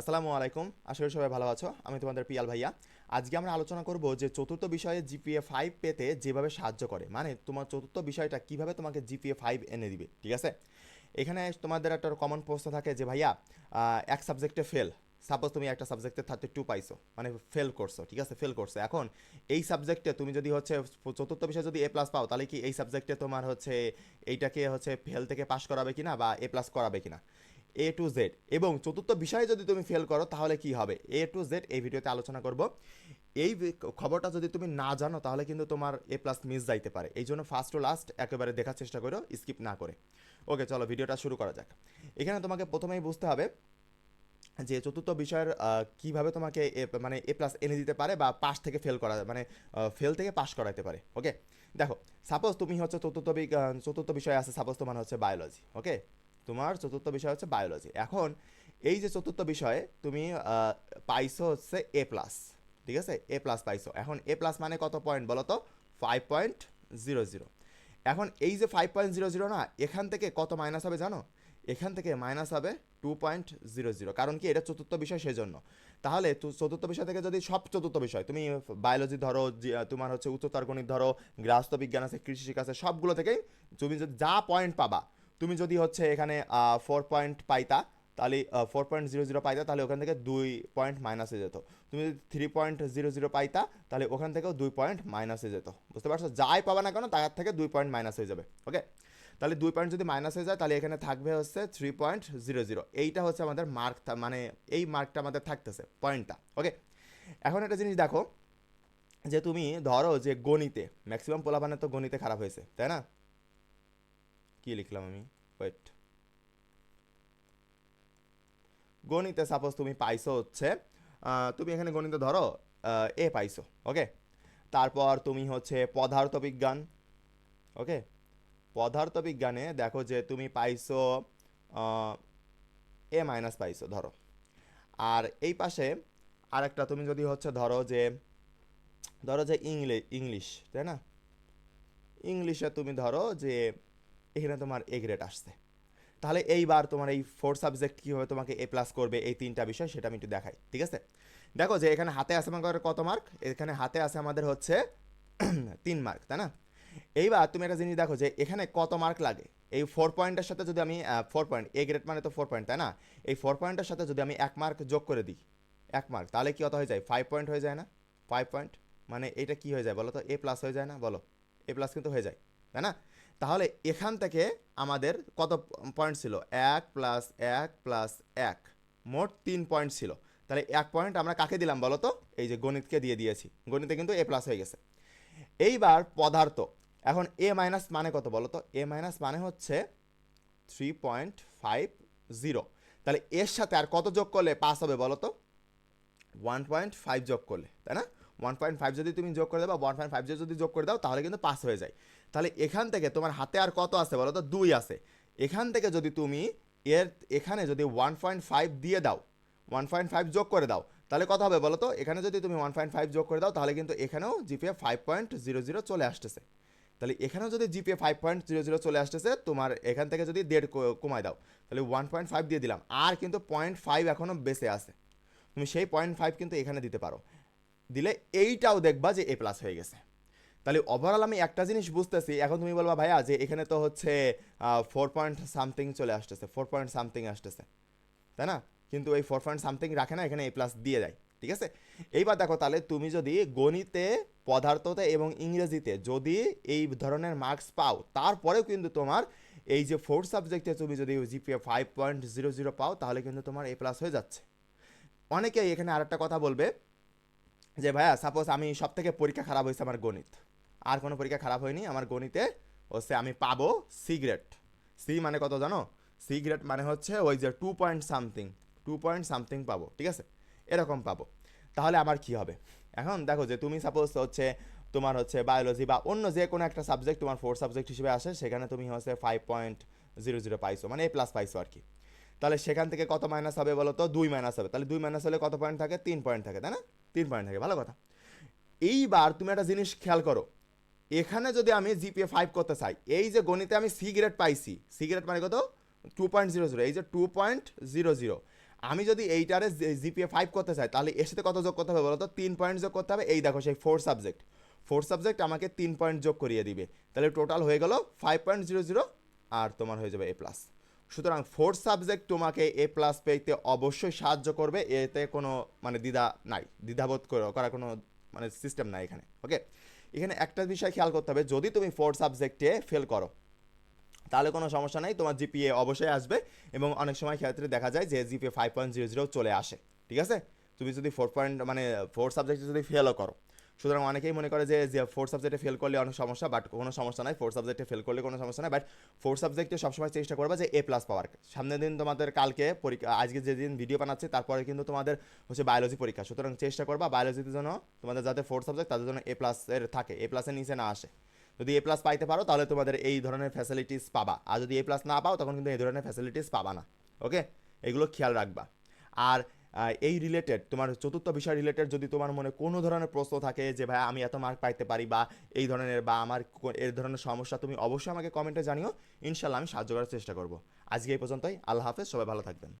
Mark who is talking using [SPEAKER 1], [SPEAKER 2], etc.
[SPEAKER 1] আসসালামু আলাইকুম। করি সবাই ভালো আছো। আমি তোমাদের পিয়াল ভাইয়া। আজকে আমরা আলোচনা করব যে চতুর্থ বিষয়ে জিপিএ ফাইভ পেতে যেভাবে সাহায্য করে মানে তোমার চতুর্থ বিষয়টা কীভাবে তোমাকে জিপিএ ফাইভ এনে দিবে, ঠিক আছে? এখানে তোমাদের একটা কমন প্রশ্ন থাকে যে, ভাইয়া এক সাবজেক্টে ফেল সাপোজ তুমি একটা সাবজেক্টে থার্টি টু পাইছো মানে ফেল করছ, ঠিক আছে? ফেল করছ। এখন এই সাবজেক্টে তুমি যদি হচ্ছে চতুর্থ বিষয়ে যদি এ প্লাস পাও, তাহলে কি এই সাবজেক্টে তোমার হচ্ছে এইটাকে হচ্ছে ফেল থেকে পাস করাবে কিনা বা এ প্লাস করাবে কিনা? এ টু জেড এবং চতুর্থ বিষয়ে যদি তুমি ফেল করো, তাহলে কি হবে? এ টু জেড এই ভিডিওতে আলোচনা করব। এই খবরটা যদি তুমি না জানো, তাহলে কিন্তু তোমার এ প্লাস মিস যাইতে পারে। এই জন্য ফার্স্ট টু লাস্ট একেবারে দেখার চেষ্টা করো স্কিপ না করে। ওকে চলো ভিডিওটা শুরু করা যাক। এখানে তোমাকে প্রথমেই বুঝতে হবে যে চতুর্থ বিষয়ের কীভাবে তোমাকে মানে এ প্লাস এনে দিতে পারে বা পাস থেকে ফেল করা মানে ফেল থেকে পাস করাতে পারে। ওকে দেখো সাপোজ তুমি হচ্ছে চতুর্থ চতুর্থ বিষয় আছে সাপোজ তোমার হচ্ছে বায়োলজি ওকে তোমার চতুর্থ বিষয় হচ্ছে বায়োলজি এখন এই যে চতুর্থ বিষয়ে, তুমি পাইছো হচ্ছে এ প্লাস ঠিক আছে? এ প্লাস পাইছো। এখন এ প্লাস মানে কত পয়েন্ট বলো তো ফাইভ পয়েন্ট জিরো জিরো এখন এই যে ফাইভ পয়েন্ট জিরো জিরো না, এখান থেকে কত মাইনাস হবে জানো? এখান থেকে মাইনাস হবে টু পয়েন্ট জিরো জিরো কারণ কি? এটা চতুর্থ বিষয় সেজন্য। তাহলে চতুর্থ বিষয় থেকে যদি সব চতুর্থ বিষয়, তুমি বায়োলজি ধরো তোমার হচ্ছে উচ্চতর গণিত ধরো, গৃহস্থ বিজ্ঞান আছে কৃষি শিক্ষা আছে, সবগুলো থেকেই তুমি যদি যা পয়েন্ট পাবা তুমি যদি হচ্ছে এখানে ফোর পয়েন্ট পাইতা, তাহলে ফোর পয়েন্ট জিরো জিরো পাইতা, তাহলে ওখান থেকে দুই পয়েন্ট মাইনাসে যেত। তুমি যদি থ্রি পয়েন্ট জিরো জিরো পাইতা, তাহলে ওখান থেকেও দুই পয়েন্ট মাইনাসে যেত। বুঝতে পারছ? যাই পাবা না কেন, তার থেকে দুই পয়েন্ট মাইনাস হয়ে যাবে ওকে তাহলে দুই পয়েন্ট যদি মাইনাস হয়ে যায়, তাহলে এখানে থাকবে হচ্ছে থ্রি পয়েন্ট জিরো জিরো এইটা হচ্ছে আমাদের মার্ক মানে এই মার্কটা আমাদের থাকতেছে পয়েন্টটা ওকে এখন একটা জিনিস দেখো, যে তুমি ধরো যে গণিতে ম্যাক্সিমাম পোলাপানের তো গণিতে খারাপ হয়েছে, তাই না? কি লিখলাম আমি? ওয়েট গণিতে সাপোজ তুমি পাইছো হচ্ছে তুমি এখানে গণিতে ধরো এ পাইছো ওকে তারপর তুমি হচ্ছে পদার্থ বিজ্ঞান ওকে পদার্থ বিজ্ঞানে দেখো যে তুমি পাইছো এ মাইনাস পাইছো, ধরো। আর এই পাশে আরেকটা তুমি যদি হচ্ছে ধরো যে ধরো যে ইংলিশ ইংলিশ, তাই না? ইংলিশে তুমি ধরো যে এখানে তোমার এ গ্রেড আসছে। তাহলে এইবার তোমার এই ফোর সাবজেক্ট কীভাবে তোমাকে এ প্লাস করবে, এই তিনটা বিষয় সেটা আমি একটু দেখাই, ঠিক আছে? দেখো যে এখানে হাতে আছে আমাদের কত মার্ক এখানে হাতে আছে আমাদের হচ্ছে তিন মার্ক তাই না? এইবার তুমি একটা জিনিস দেখো যে এখানে কত মার্ক লাগে? এই ফোর পয়েন্টের সাথে যদি আমি ফোর পয়েন্ট এ গ্রেড মানে তো ফোর পয়েন্ট তাই না? এই ফোর পয়েন্টের সাথে যদি আমি এক মার্ক যোগ করে দিই, এক মার্ক তাহলে কি কত হয়ে যায়? ফাইভ পয়েন্ট হয়ে যায় না? ফাইভ পয়েন্ট মানে এটা কি হয়ে যায় বলো তো? এ প্লাস হয়ে যায় না? বলো। এ প্লাস কিন্তু হয়ে যায়, তাই না? তাহলে এখান থেকে আমাদের কত পয়েন্ট ছিল? এক প্লাস এক প্লাস এক। মোট তিন পয়েন্ট ছিল। তাহলে এক পয়েন্ট আমরা কাকে দিলাম বলো তো? এই যে গণিতকে দিয়ে দিয়েছি। গণিতে কিন্তু এ প্লাস হয়ে গেছে। এইবার পদার্থ। এখন এ মাইনাস মানে কত বলো তো? এ মাইনাস মানে হচ্ছে থ্রি পয়েন্ট ফাইভ জিরো তাহলে এর সাথে আর কত যোগ করলে পাস হবে বলো তো? ওয়ান পয়েন্ট ফাইভ যোগ করলে, তাই না? ওয়ান পয়েন্ট ফাইভ যদি তুমি যোগ করে দাও বা ওয়ান পয়েন্ট ফাইভ যদি যোগ করে দাও, তাহলে কিন্তু পাস হয়ে যায়। তাহলে এখান থেকে তোমার হাতে আর কত আছে বলো তো? দুই আছে। এখান থেকে যদি তুমি এর, এখানে যদি ওয়ান পয়েন্ট ফাইভ দিয়ে দাও ওয়ান পয়েন্ট ফাইভ যোগ করে দাও, তাহলে কত হবে বলো তো? এখানে যদি তুমি ওয়ান পয়েন্ট ফাইভ যোগ করে দাও, তাহলে কিন্তু এখানেও GPA five point zero zero চলে আসতেছে। তাহলে এখানেও যদি GPA five point zero zero চলে আসতেছে, তোমার এখান থেকে যদি দেড় কমায় দাও, তাহলে ওয়ান পয়েন্ট ফাইভ দিয়ে দিলাম। আর কিন্তু পয়েন্ট ফাইভ এখনও বেঁচে আছে। তুমি সেই পয়েন্ট ফাইভ কিন্তু এখানে দিতে পারো। দিলে এইটাও দেখবা যে এ প্লাস হয়ে গেছে। তাহলে ওভারঅল আমি একটা জিনিস বুঝতেছি, এখন তুমি বলবা, ভাইয়া, যে এখানে তো হচ্ছে ফোর পয়েন্ট সামথিং চলে আসতেছে ফোর পয়েন্ট সামথিং আসতেছে। তাই না? কিন্তু এই ফোর পয়েন্ট সামথিং রাখে না, এখানে এ প্লাস দিয়ে দেয়, ঠিক আছে? এইবার দেখো, তাহলে তুমি যদি গণিতে, পদার্থতে এবং ইংরেজিতে যদি এই ধরনের মার্কস পাও, তারপরেও কিন্তু তোমার এই যে ফোর্থ সাবজেক্টে তুমি যদি GPA five point zero zero পাও, তাহলে কিন্তু তোমার এ প্লাস হয়ে যাচ্ছে। অনেকেই এখানে আরেকটা কথা বলবে যে ভাইয়া সাপোজ আমি সব থেকে পরীক্ষা খারাপ হয়েছে আমার গণিত। আর কোনো পরীক্ষা খারাপ হয়নি আমার গণিতে, হচ্ছে আমি পাবো সি সি মানে কত জানো? সি মানে হচ্ছে ওই যে two point something two point something পাবো, ঠিক আছে? এরকম পাবো। তাহলে আমার কি হবে? এখন দেখো যে তুমি সাপোজ হচ্ছে তোমার হচ্ছে বায়োলজি বা অন্য যে কোনো একটা সাবজেক্ট তোমার ফোর সাবজেক্ট হিসেবে আসে, সেখানে তুমি হচ্ছে ফাইভ পয়েন্ট জিরো জিরো পাইছো মানে এ প্লাস পাইছো আর কি। তাহলে সেখান থেকে কত মাইনাস হবে বলো তো? দুই মাইনাস হবে। তাহলে দুই মাইনাস হলে কত পয়েন্ট থাকে? তিন পয়েন্ট থাকে, তাই না? তিন পয়েন্ট থাকে, ভালো কথা। এইবার তুমি একটা জিনিস খেয়াল করো, এখানে যদি আমি জিপিএ ফাইভ করতে চাই, এই যে গণিতে আমি সি গ্রেড পাইছি সি গ্রেড মানে কত? টু পয়েন্ট জিরো জিরো এই যে টু পয়েন্ট জিরো জিরো আমি যদি এইটারে জিপিএ ফাইভ করতে চাই, তাহলে এর সাথে কত যোগ করতে হবে বলো তো তিন পয়েন্ট যোগ করতে হবে, এই দেখো সেই ফোর সাবজেক্ট ফোর সাবজেক্ট আমাকে তিন পয়েন্ট যোগ করিয়ে দিবে, তাহলে টোটাল হয়ে গেল ফাইভ পয়েন্ট জিরো জিরো আর তোমার হয়ে যাবে এ প্লাস সুতরাং ফোর্থ সাবজেক্ট তোমাকে এ প্লাস পেতে অবশ্যই সাহায্য করবে। এতে কোনো মানে দ্বিধা নাই। দ্বিধাবোধ করার কোনো মানে সিস্টেম নাই এখানে। ওকে এখানে একটা বিষয় খেয়াল করতে হবে। যদি তুমি ফোর্থ সাবজেক্টে ফেল করো, তাহলে কোনো সমস্যা নাই। তোমার জিপিএ অবশ্যই আসবে এবং অনেক সময় ক্ষেত্রে দেখা যায় যে GPA five point zero zero চলে আসে। ঠিক আছে? তুমি যদি ফোর পয়েন্ট মানে ফোর সাবজেক্টে যদি ফেলও করো সুতরাং অনেকেই মনে করে যে ফোর সাবজেক্টে ফেল করলে অনেক সমস্যা বাট কোনো সমস্যা নাই। ফোর সাবজেক্টে ফেল করলে কোনো সমস্যা নাই বাট ফোর সাবজেক্টে সবসময় চেষ্টা করবে যে এ প্লাস পাওয়ার। সামনের দিন তোমাদের কালকে পরীক্ষা, আজকে যেদিন ভিডিও বানাচ্ছে, তারপরে কিন্তু তোমাদের হচ্ছে বায়োলজি পরীক্ষা। সুতরাং চেষ্টা করবা বায়োলজিতে জন্য তোমাদের যাতে ফোর সাবজেক্ট তাদের জন্য এ প্লাস এর থাকে এ প্লাসের নিচে না আসে। যদি এ প্লাস পাইতে পারো, তাহলে তোমাদের এই ধরনের ফ্যাসিলিটিস পাবা। আর যদি এ প্লাস না পাও, তখন কিন্তু এই ধরনের ফ্যাসিলিটিস পাবা না। ওকে এগুলো খেয়াল রাখবা। আর এই রিলেটেড তোমার চতুর্থ বিষয় রিলেটেড যদি তোমার মনে কোনো ধরনের প্রশ্ন থাকে যে, ভাই, আমি এত মার্ক পাইতে পারি বা এই ধরনের বা আমার এর এই ধরনের সমস্যা, তুমি অবশ্যই আমাকে কমেন্টে জানিও। ইনশাল্লাহ আমি সাহায্য করার চেষ্টা করব। আজকে এই পর্যন্তই। আল্লাহ হাফেজ। সবাই ভালো থাকবেন।